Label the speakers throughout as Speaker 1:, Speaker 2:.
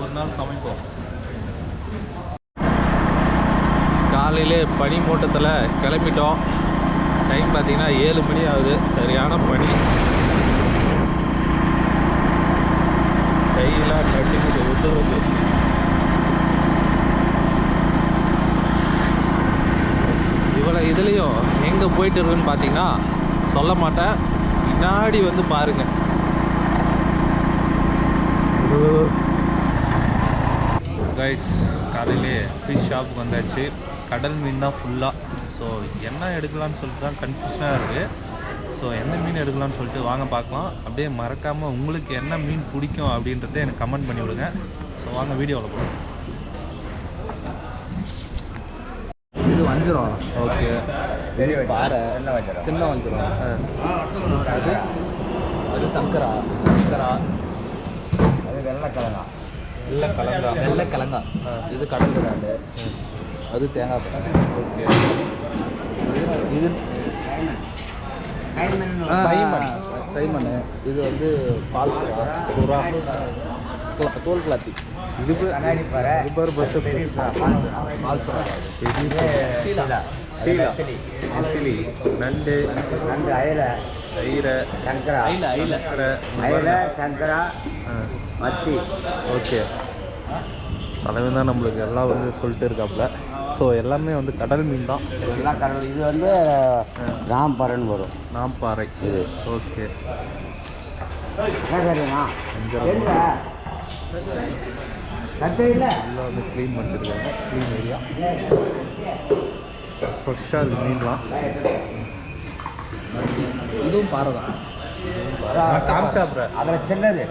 Speaker 1: ஒரு நாள் சமைப்போம். காலையிலே பனி மூட்டத்தில் கிளம்பிட்டோம். டைம் பார்த்தீங்கன்னா ஏழு மணி ஆகுது. சரியான பனி. கையெல்லாம் கட்டிக்கிட்டு உத்தரவு இவ்வளோ இதுலேயும் எங்கே போயிட்டு இருக்குன்னு பார்த்தீங்கன்னா சொல்ல மாட்டேன். பின்னாடி வந்து பாருங்க. கைஸ் காலையிலே ஃபிஷ் ஷாப்புக்கு வந்தாச்சு. கடல் மீன் தான் ஃபுல்லாக ஸோ என்ன எடுக்கலாம்னு சொல்லிட்டு தான் கன்ஃபியூஷனாக இருக்குது ஸோ எந்த மீன் எடுக்கலாம்னு சொல்லிட்டு வாங்க பார்க்கலாம். அப்படியே மறக்காமல் உங்களுக்கு என்ன மீன் பிடிக்கும் அப்படின்றத எனக்கு கமெண்ட் பண்ணி விடுங்க. ஸோ வாங்க வீடியோவில் போகலாம்
Speaker 2: இது வஞ்சிரம்.
Speaker 1: ஓகே
Speaker 2: பாறை. சின்ன வஞ்சிரம். அது அது சங்கரா. சங்கரா. அது வெள்ளைக்கிழங்கா
Speaker 1: இல்லை கலந்தா
Speaker 2: வெள்ளை கிழங்கா இது கடல் கிடாண்டு அது தேங்காய் பாறை
Speaker 1: ஓகே.
Speaker 2: இது
Speaker 1: சைமன்.
Speaker 2: சைமன் இது வந்து பால் கிளா- தோல் கிளாத்தி.
Speaker 1: இது
Speaker 2: பாறை.
Speaker 1: இது பேர் பஸ்
Speaker 2: பால்
Speaker 1: ஷீலா நெத்திலி. நண்டு.
Speaker 3: நண்டு அயல.
Speaker 1: தயிரை
Speaker 3: சங்கரா.
Speaker 2: ஐல ஐல
Speaker 3: சங்கரா. மத்தி.
Speaker 1: ஓகே. தலைவன் தான் நம்மளுக்கு எல்லாம் வந்து சொல்லிட்டு இருக்காப்புல. ஸோ எல்லாமே வந்து கடல் மீன் தான்.
Speaker 3: இதெல்லாம் கடவுள் இது வந்து ராம்பரன் வரும்.
Speaker 1: நாம்பாறை
Speaker 3: இது.
Speaker 1: ஓகே. எல்லாம் வந்து க்ளீன் பண்ணிட்டுருக்காங்க க்ளீன் ஏரியா ஃப்ரெஷ்ஷாக இருக்குது மீன்லாம்.
Speaker 2: இதுவும் பாறை தான்.
Speaker 3: அதில் சின்னது.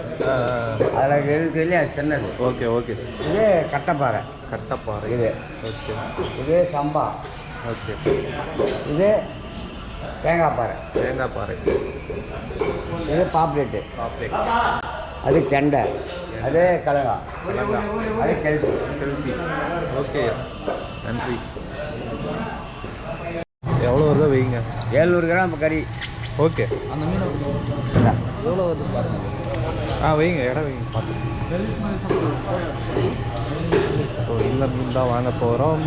Speaker 3: அதில் இருக்கு இல்லையா சின்னது.
Speaker 1: Okay okay.
Speaker 3: இது கட்டப்பாறை.
Speaker 1: கட்டப்பாறை.
Speaker 3: இது.
Speaker 1: ஓகே.
Speaker 3: இது சம்பா.
Speaker 1: ஓகே.
Speaker 3: இது தேங்காய் பாறை.
Speaker 1: தேங்காய் பாறை.
Speaker 3: இது பாப்லேட்டு.
Speaker 1: ஆப்டே
Speaker 3: அது கெண்டை. அது கலங்கா. அது கெழுத்து
Speaker 1: ஹெல்த்தி ஓகே. நன்றி. எவ்வளோ வருதோ வைங்க
Speaker 3: ஏழ்நூறு கிராம் கறி.
Speaker 1: ஓகே.
Speaker 2: அந்த மீன் எவ்வளோ வருது பாருங்க.
Speaker 1: ஆ வைங்க இடம் வைங்க பார்த்து ஸோ இந்த மீன் தான் வாங்க போகிறோம்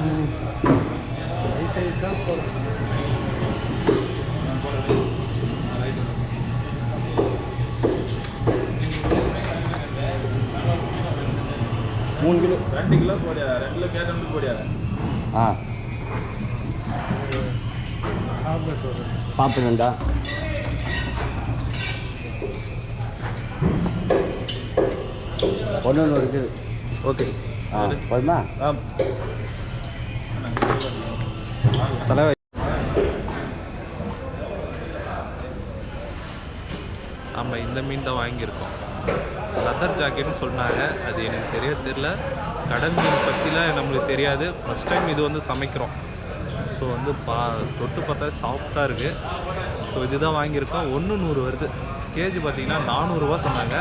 Speaker 3: மூணு கிலோ.
Speaker 1: ரெண்டு கிலோ போடியா? ரெண்டு கிலோ கேட்டு போடியா?
Speaker 3: ஆ. சாப்பிடுங்கண்டா ஒன்று ஒன்று இருக்குது
Speaker 1: ஓகே.
Speaker 3: ஆ போதுமா?
Speaker 1: ஆ தலைவர் நம்ம இந்த மீன் தான் வாங்கியிருக்கோம். லெதர் ஜாக்கெட்னு சொன்னாங்க. அது எனக்கு சரியாக தெரில கடல் மீன் பற்றிலாம் நம்மளுக்கு தெரியாது. ஃபஸ்ட் டைம் இது வந்து சமைக்கிறோம். ஸோ வந்து பா தொட்டு பார்த்தா சாஃப்டாக இருக்குது ஸோ இதுதான் வாங்கியிருக்கோம். ஒன்று நூறு வருது. கேஜி பார்த்திங்கன்னா நானூறுரூவா சொன்னாங்க.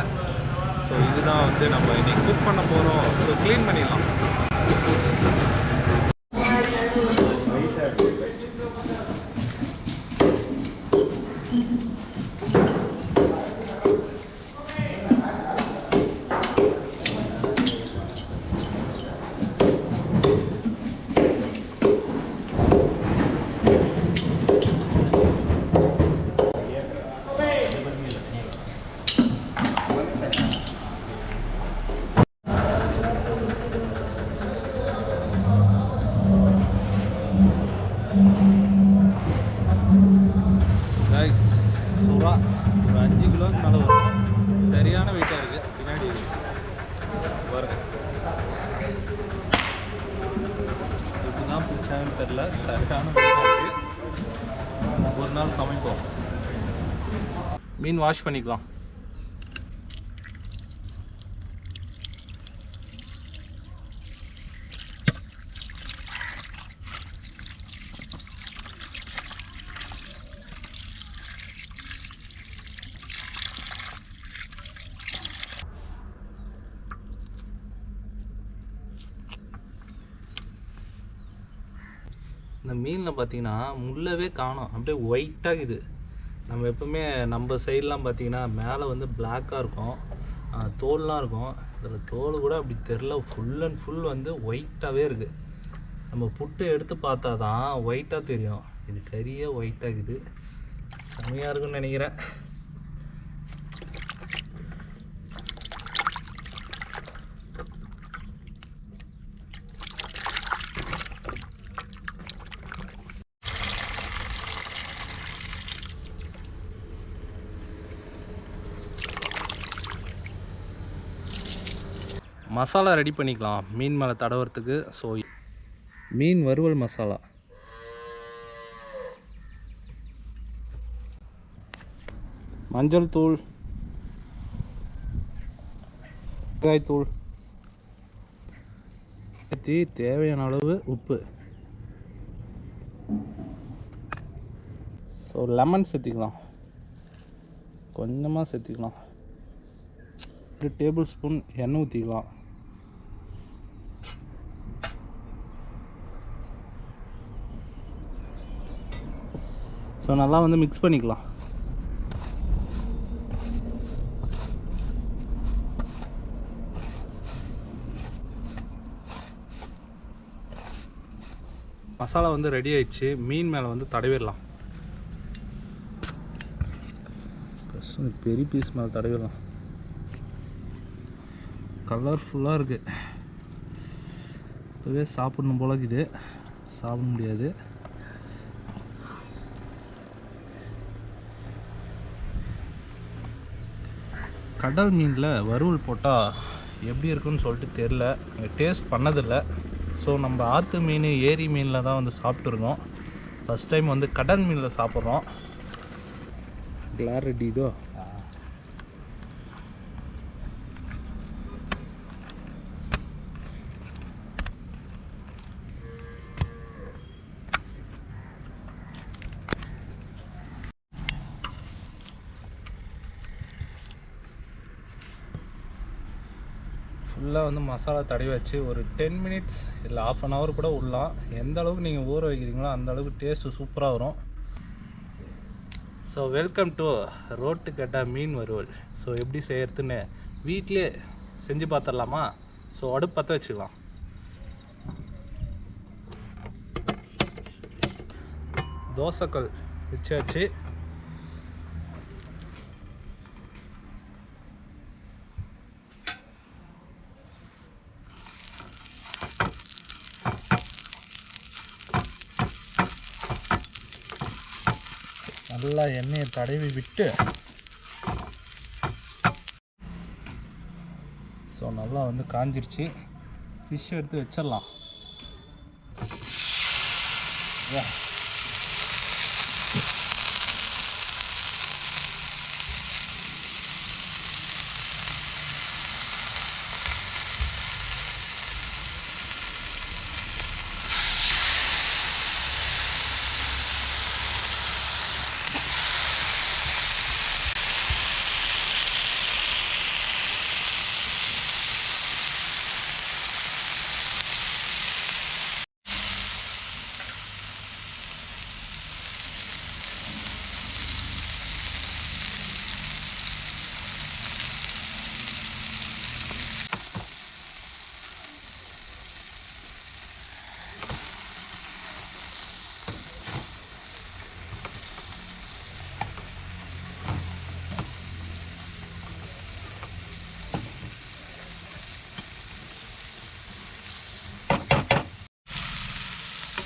Speaker 1: ஸோ இதுதான் வந்து நம்ம இன்றைக்கி குக் பண்ண போகிறோம் ஸோ க்ளீன் பண்ணிடலாம். மீன் வாஷ் பண்ணிக்கலாம். இந்த மீனில் பார்த்தீங்கன்னா முள்ளவே காணோம். அப்படியே ஒயிட்டாக இது. நம்ம எப்பவுமே நம்ம சைட்லாம் பார்த்தீங்கன்னா மேலே வந்து பிளாக்காக இருக்கும். தோல்லாம் இருக்கும். இதில் தோல் கூட அப்படி தெரில ஃபுல் அண்ட் ஃபுல் வந்து ஒயிட்டாகவே இருக்குது நம்ம புட்டு எடுத்து பார்த்தா தான் ஒயிட்டாக தெரியும். இது கறியே ஒயிட்டாக இருக்குது. செமையாக இருக்குன்னு நினைக்கிறேன். மசாலா ரெடி பண்ணிக்கலாம். மீன் மேலே தடவுறதுக்கு ஸோ மீன் வறுவல் மசாலா. மஞ்சள் தூள் தூள் ஊற்றி தேவையான அளவு உப்பு. ஸோ லெமன் சேர்த்திக்கலாம். கொஞ்சமாக சேர்த்திக்கலாம். ஒரு டேபிள் ஸ்பூன் எண்ணெய் ஊற்றிக்கலாம் ஸோ நல்லா வந்து மிக்ஸ் பண்ணிக்கலாம். மசாலா வந்து ரெடி ஆயிடுச்சு. மீன் மேலே வந்து தடவிடலாம். பெரிய பீஸ் மேலே தடவிடலாம். கலர்ஃபுல்லாக இருக்குது இப்போவே சாப்பிடணும் போல இருக்குது. சாப்பிட முடியாது. கடல் மீனில் வறுவல் போட்டால் எப்படி இருக்குன்னு சொல்லிட்டு தெரில டேஸ்ட் பண்ணதில்லை. ஸோ நம்ம ஆற்று மீன் ஏரி மீனில் தான் வந்து சாப்பிட்ருக்கோம் ஃபஸ்ட் டைம் வந்து கடல் மீனில் சாப்பிட்றோம். கிளாரிட்டி இதோ ஃபுல்லாக வந்து மசாலா தடவி வச்சு ஒரு டென் மினிட்ஸ் இல்லை ஆஃப் அன் ஹவர் கூட விடலாம் எந்த அளவுக்கு நீங்கள் ஊற வைக்கிறீங்களோ அந்த அளவுக்கு டேஸ்ட்டு சூப்பராக வரும். ஸோ வெல்கம் டு ரோட்டு கட்டா மீன் வறுவல். ஸோ எப்படி செய்யறதுன்னு வீட்டிலே செஞ்சு பார்த்துடலாமா ஸோ அடுப்பு பற்ற வச்சுக்கலாம். தோசைக்கல் வச்சாச்சு. நல்லா எண்ணெயை தடவி விட்டு ஸோ நல்லா வந்து காஞ்சிருச்சு ஃபிஷ் எடுத்து வச்சிடலாம் வா.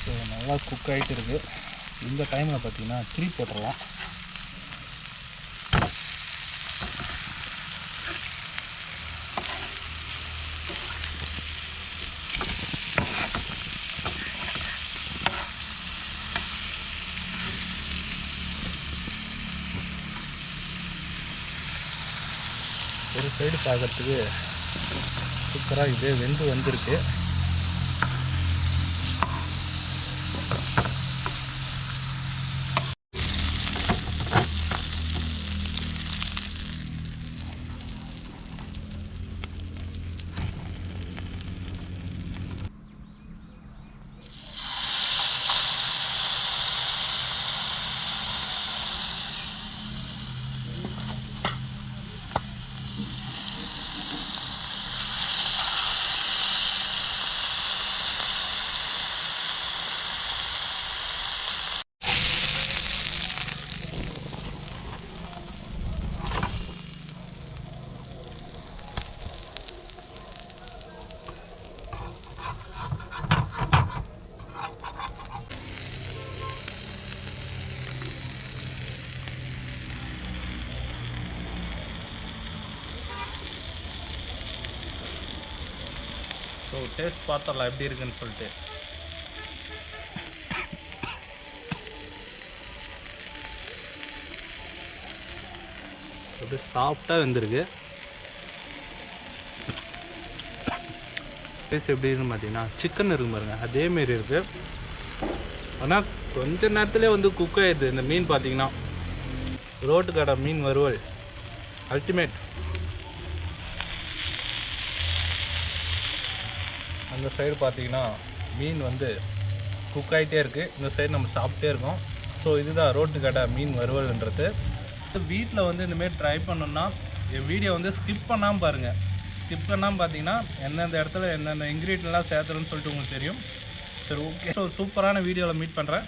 Speaker 1: ஸோ நல்லா குக் ஆகிட்டு இருக்கு. இந்த டைமில் பார்த்திங்கன்னா திரி போட்டுடலாம். ஒரு சைடு பார்க்கறதுக்கு சூப்பராக இது வெந்து வந்திருக்கு. டேஸ்ட் பார்த்தரலாம் எப்படி இருக்குன்னு சொல்லிட்டு. அப்படியே சாஃப்டாக வெந்திருக்கு. டேஸ்ட் எப்படி இருக்குன்னு பார்த்தீங்கன்னா சிக்கன் இருக்கு பாருங்க. அதேமாரி இருக்குது ஆனால் கொஞ்ச நேரத்துலேயே வந்து குக் ஆயிடுது. இந்த மீன் பார்த்தீங்கன்னா ரோட்டு கடை மீன் வறுவல். அல்டிமேட் அந்த சைடு பார்த்தீங்கன்னா மீன் வந்து குக் ஆகிட்டே இருக்குது இந்த சைடு நம்ம சாப்பிட்டே இருக்கோம். ஸோ இதுதான் ரோட்டு கடை மீன் வறுவல்ன்றது. வீட்டில் வந்து இந்தமாரி ட்ரை பண்ணோம்னா என் வீடியோ வந்து ஸ்கிப் பண்ணாமல் பாருங்கள் ஸ்கிப் பண்ணாமல் பார்த்தீங்கன்னா எந்தெந்த இடத்துல எந்தெந்த இன்க்ரீடியன்ட்லாம் சேர்த்துறேன்னு சொல்லிட்டு உங்களுக்கு தெரியும். சரி ஓகே ஸோ சூப்பரான வீடியோவில் மீட் பண்ணுறேன்